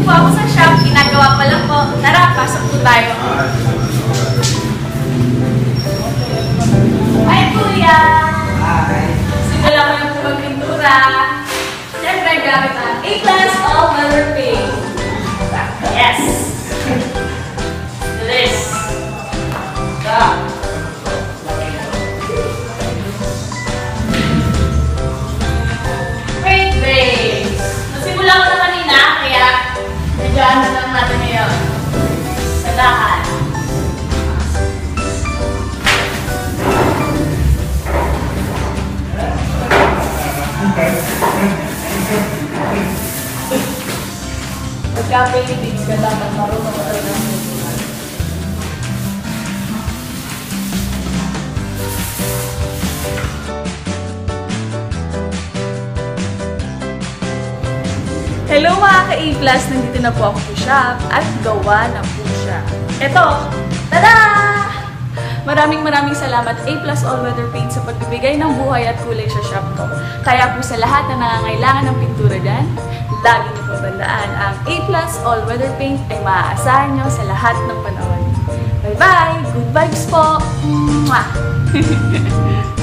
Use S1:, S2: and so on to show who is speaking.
S1: din po ako sa shop. Ginagawa pa lang po. Tara, pasok po tayo. Hi, Kuya! Simula ko na po magpintura. Siyempre, gamit ang A-Class All-Weather Paint. Ngayon. Sadahan. Pagka-paintings ka dapat marunong talaga Hello mga ka-A+, nandito na po ako sa shop at gawa na po siya. Ito, tada! Maraming maraming salamat A Plus All Weather Paint sa pagbibigay ng buhay at kulay sa shop ko. Kaya po sa lahat na nangangailangan ng pintura dyan, lagi niyo po tandaan, ang A Plus All Weather Paint ay maaasahan nyo sa lahat ng panahon. Bye-bye! Good vibes po! Mwah!